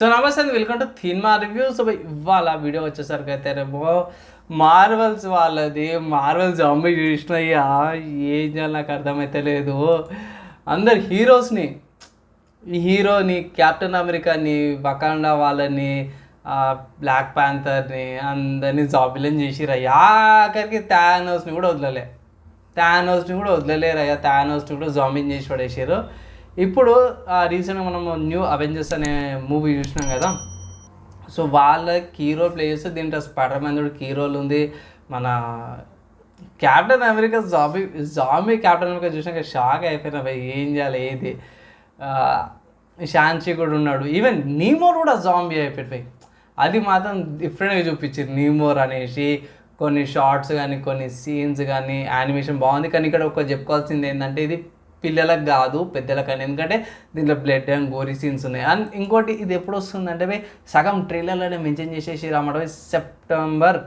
So నమస్తే welcome to cinema review so ఇవాళ video వచ్చేసరికి అయితే రేపు మార్వెల్స్ వాళ్ళది మార్వెల్ జాంబీ చూసినయ్యా ఏం చేయాలి నాకు అర్థమైతే లేదు. అందరు హీరోస్ని హీరోని కెప్టెన్ అమెరికాని వకాండా వాళ్ళని బ్లాక్ ప్యాంథర్ని అందరినీ జాబిలని చేసిరయ్యా. ఆఖరికి థానోస్ని కూడా వదలలే. థానోస్ని కూడా వదలలేరయ్యా. థానోస్ని కూడా జాంబిన్ చేసి పడేసారు ఇప్పుడు రీసెంట్గా మనం న్యూ అవెంజర్స్ అనే మూవీ చూసినాం కదా. సో వాళ్ళ హీరో ప్లేయర్స్ దీంట్లో స్పైడర్ మ్యాన్ కూడా కీ రోల్ ఉంది. మన క్యాప్టెన్ అమెరికా జాబీ జాంబీ క్యాప్టెన్ అమెరికా చూసినాక షాక్ అయిపోయినా భయ్ ఏం చేయాలి ఏది? షాన్సీ కూడా ఉన్నాడు. ఈవెన్ నీమోర్ కూడా జాంబీ అయిపోయి అది మాత్రం డిఫరెంట్గా చూపించింది నీమోర్ అనేసి. కొన్ని షార్ట్స్ కానీ కొన్ని సీన్స్ కానీ యానిమేషన్ బాగుంది. కానీ ఇక్కడ ఒక చెప్పుకోవాల్సింది ఏంటంటే ఇది పిల్లలకు కాదు పెద్దలకని. ఎందుకంటే దీంట్లో బ్లడ్ అండ్ గోరీ సీన్స్ ఉన్నాయి. అండ్ ఇంకోటి ఇది ఎప్పుడు వస్తుందంటే సగం ట్రైలర్లోనే మెన్షన్ చేసేసి రామడ September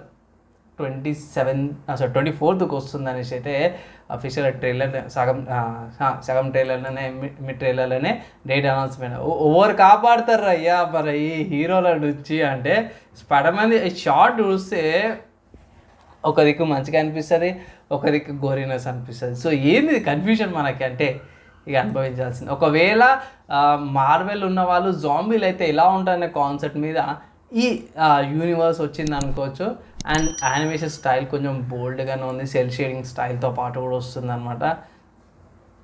twenty seven sorry twenty ఫోర్త్కి వస్తుంది అనేసి అయితే అఫీషియల్ ట్రైలర్ సగం సగం ట్రైలర్లోనే మీ ట్రైలర్లోనే డేట్ అనౌన్స్మెంట్ ఓవర్ కాపాడతారు అయ్యా మరి ఈ హీరోల నుంచి? అంటే స్పడమంది షార్ట్ చూస్తే ఒక దిక్కు మంచిగా అనిపిస్తుంది ఒక దిక్కు గోరీనెస్ అనిపిస్తుంది. సో ఏంది కన్ఫ్యూజన్ మనకి అంటే? ఇక అనుభవించాల్సింది. ఒకవేళ మార్వెల్ ఉన్న వాళ్ళు జాంబీలు అయితే ఎలా ఉంటారనే కాన్సెప్ట్ మీద ఈ యూనివర్స్ వచ్చింది అనుకోవచ్చు. అండ్ యానిమేషన్ స్టైల్ కొంచెం బోల్డ్గానే ఉంది. సెల్ షేడింగ్ స్టైల్తో పాటు కూడా వస్తుంది అనమాట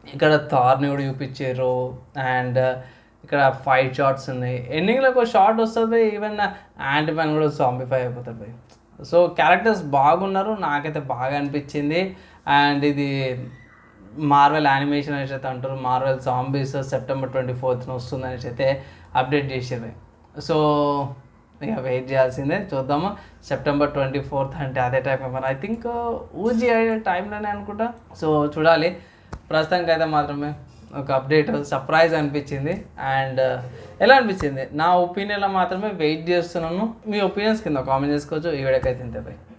ఇక్కడ థార్ని కూడా చూపించారు. అండ్ uh, ఇక్కడ ఫైవ్ షార్ట్స్ ఉన్నాయి. ఎండింగ్లో ఒక షార్ట్ వస్తుంది. ఈవెన్ యాంటీ మ్యాన్ కూడా సాంబిఫై అయిపోతుంది సో క్యారెక్టర్స్ బాగున్నారు నాకైతే బాగా అనిపించింది. అండ్ ఇది మార్వెల్ యానిమేషన్ అనేసి అయితే అంటారు. మార్వెల్ సాంబీస్ సెప్టెంబర్ ట్వంటీ ఫోర్త్న వస్తుంది అనేసి అయితే అప్డేట్ చేసారు సో ఇక వెయిట్ చేయాల్సిందే చూద్దాము. సెప్టెంబర్ ట్వంటీ ఫోర్త్ అంటే అదే టైం ఏమైనా ఐ థింక్ ఊజీ అయ్యే టైంలోనే అనుకుంటా. సో చూడాలి. ప్రస్తుతానికి అయితే మాత్రమే. ఒక అప్డేట్ సర్ప్రైజ్ అనిపించింది. అండ్ uh, ఎలా అనిపించింది? నా ఒపీనియన్లో మాత్రమే వెయిట్ చేస్తున్నాను. మీ ఒపీనియన్స్ కింద కామెంట్ చేసుకోవచ్చు. ఈ వీడియోకి అయితే ఇంతే